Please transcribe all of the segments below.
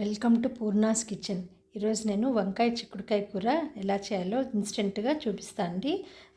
Welcome to Poorna's kitchen. ఈరోజు నేను వంకాయ చిక్కుడుకాయ కూర ఎలా చేయాలో ఇన్స్టెంట్గా చూపిస్తాను అండి.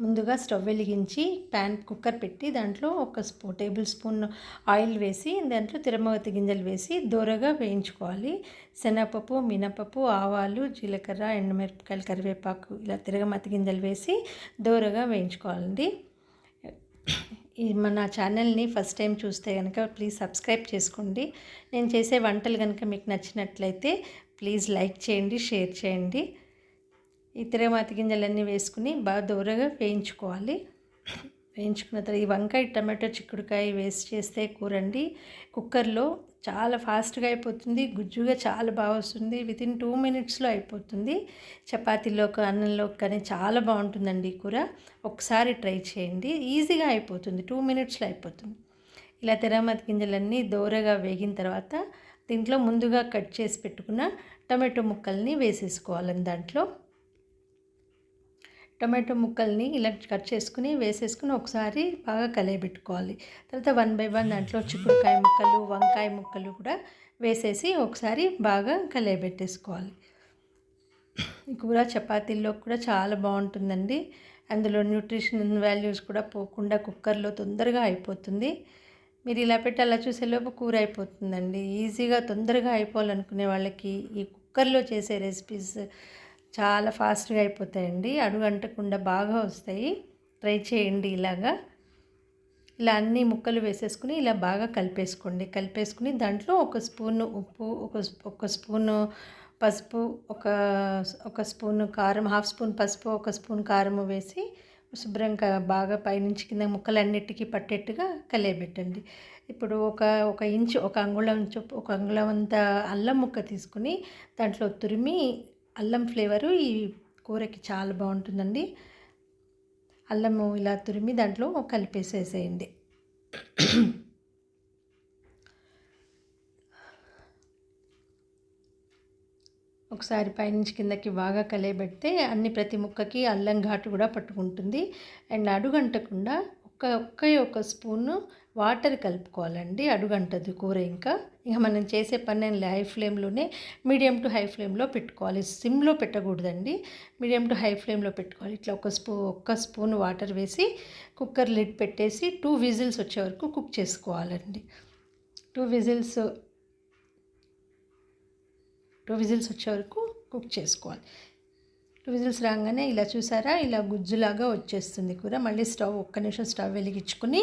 ముందుగా స్టవ్ వెలిగించి ప్యాన్ కుక్కర్ పెట్టి దాంట్లో ఒక స్పూ టేబుల్ స్పూన్ ఆయిల్ వేసి దాంట్లో తిరమగతి గింజలు వేసి దూరగా వేయించుకోవాలి. శనగపప్పు మినపప్పు ఆవాలు జీలకర్ర ఎండుమిరపకాయలు కరివేపాకు ఇలా తిరగమతి గింజలు వేసి దూరగా వేయించుకోవాలండి. మన ఛానల్ని ఫస్ట్ టైం చూస్తే కనుక ప్లీజ్ సబ్స్క్రైబ్ చేసుకోండి. నేను చేసే వంటలు కనుక మీకు నచ్చినట్లయితే ప్లీజ్ లైక్ చేయండి షేర్ చేయండి. ఇతర మాతి గింజలన్నీ వేసుకుని బాగా దూరగా వేయించుకోవాలి. వేయించుకున్న తర్వాత ఈ వంకాయ టమాటో చిక్కుడుకాయ వేసి చేస్తే కూరండి. కుక్కర్లో చాలా ఫాస్ట్గా అయిపోతుంది గుజ్జుగా చాలా బాగా వస్తుంది వితిన్ టూ మినిట్స్లో అయిపోతుంది. చపాతీలోకి అన్నంలోకి కానీ చాలా బాగుంటుందండి ఈ కూర. ఒకసారి ట్రై చేయండి. ఈజీగా అయిపోతుంది టూ మినిట్స్లో అయిపోతుంది. ఇలా తెరమతి గింజలన్నీ దోరగా వేగిన తర్వాత దీంట్లో ముందుగా కట్ చేసి పెట్టుకున్న టమాటో ముక్కల్ని వేసేసుకోవాలని దాంట్లో. టమాటో ముక్కల్ని ఇలా కట్ చేసుకుని వేసేసుకుని ఒకసారి బాగా కలియబెట్టుకోవాలి. తర్వాత వన్ బై వన్ దాంట్లో చిక్కుడుకాయ ముక్కలు వంకాయ ముక్కలు కూడా వేసేసి ఒకసారి బాగా కలియబెట్టేసుకోవాలి. ఈ కూర చపాతీల్లో కూడా చాలా బాగుంటుందండి. అందులో న్యూట్రిషన్ వాల్యూస్ కూడా పోకుండా కుక్కర్లో తొందరగా అయిపోతుంది. మీరు ఇలా పెట్టి అలా చూసేలోపు కూర అయిపోతుందండి. ఈజీగా తొందరగా అయిపోవాలనుకునే వాళ్ళకి ఈ కుక్కర్లో చేసే రెసిపీస్ చాలా ఫాస్ట్గా అయిపోతాయండి. అడుగంటకుండా బాగా వస్తాయి. ట్రై చేయండి ఇలాగా. ఇలా అన్ని ముక్కలు వేసేసుకుని ఇలా బాగా కలిపేసుకోండి. కలిపేసుకుని దాంట్లో ఒక స్పూను ఉప్పు ఒక ఒక స్పూను పసుపు ఒక ఒక స్పూను కారం హాఫ్ స్పూన్ పసుపు ఒక స్పూన్ కారము వేసి శుభ్రంగా బాగా పైనుంచి కింద ముక్కలన్నిటికీ పట్టేట్టుగా కలియబెట్టండి. ఇప్పుడు ఒక ఒక ఇంచు ఒక అంగుళం చొప్పు ఒక అంగుళం అంత అల్లం ముక్క తీసుకుని దాంట్లో తురిమి అల్లం ఫ్లేవరు ఈ కూరకి చాలా బాగుంటుందండి. అల్లము ఇలా తురిమి దాంట్లో కలిపేసేసేయండి. ఒకసారి పైనుంచి కిందకి బాగా కలియబెడితే అన్ని ప్రతి ముక్కకి అల్లం ఘాటు కూడా పట్టుకుంటుంది. అండ్ అడుగంటకుండా ఒక్క ఒక్క ఒక స్పూను వాటర్ కలుపుకోవాలండి. అడుగంటది కూర ఇంకా. ఇంకా మనం చేసే పని హై ఫ్లేమ్లోనే మీడియం టు హై ఫ్లేమ్లో పెట్టుకోవాలి. సిమ్లో పెట్టకూడదండి. మీడియం టు హై ఫ్లేమ్లో పెట్టుకోవాలి. ఇట్లా ఒక స్పూ ఒక్క స్పూన్ వాటర్ వేసి కుక్కర్ లిడ్ పెట్టేసి టూ విజిల్స్ వచ్చే వరకు కుక్ చేసుకోవాలండి. టూ విజిల్స్ టూ విజిల్స్ వచ్చే వరకు కుక్ చేసుకోవాలి. టూ విజిల్స్ రాగానే ఇలా చూసారా? ఇలా గుజ్జులాగా వచ్చేస్తుంది కూర. మళ్ళీ స్టవ్ ఒక్క నిమిషం స్టవ్ వెలిగించుకుని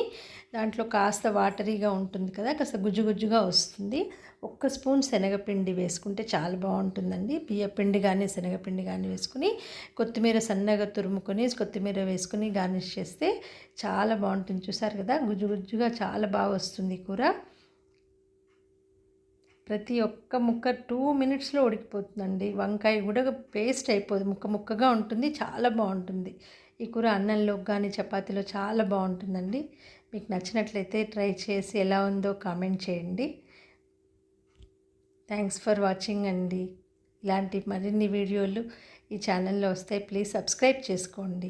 దాంట్లో కాస్త వాటరీగా ఉంటుంది కదా కాస్త గుజ్జు గుజ్జుగా వస్తుంది. ఒక్క స్పూన్ శనగపిండి వేసుకుంటే చాలా బాగుంటుందండి. బియ్యపిండి కానీ శనగపిండి కానీ వేసుకుని కొత్తిమీర సన్నగా తురుముకొని కొత్తిమీర వేసుకుని గార్నిష్ చేస్తే చాలా బాగుంటుంది. చూసారు కదా గుజ్జు గుజ్జుగా చాలా బాగా వస్తుంది కూర. ప్రతి ఒక్క ముక్క టూ మినిట్స్లో ఉడికిపోతుందండి. వంకాయ కూడా పేస్ట్ అయిపోదు. ముక్క ముక్కగా ఉంటుంది. చాలా బాగుంటుంది. ఈ కూర అన్నంలో కానీ చపాతీలో చాలా బాగుంటుందండి. మీకు నచ్చినట్లయితే ట్రై చేసి ఎలా ఉందో కామెంట్ చేయండి. థ్యాంక్స్ ఫర్ వాచింగ్ అండి. ఇలాంటి మరిన్ని వీడియోలు ఈ ఛానల్లో వస్తాయి ప్లీజ్ సబ్స్క్రైబ్ చేసుకోండి.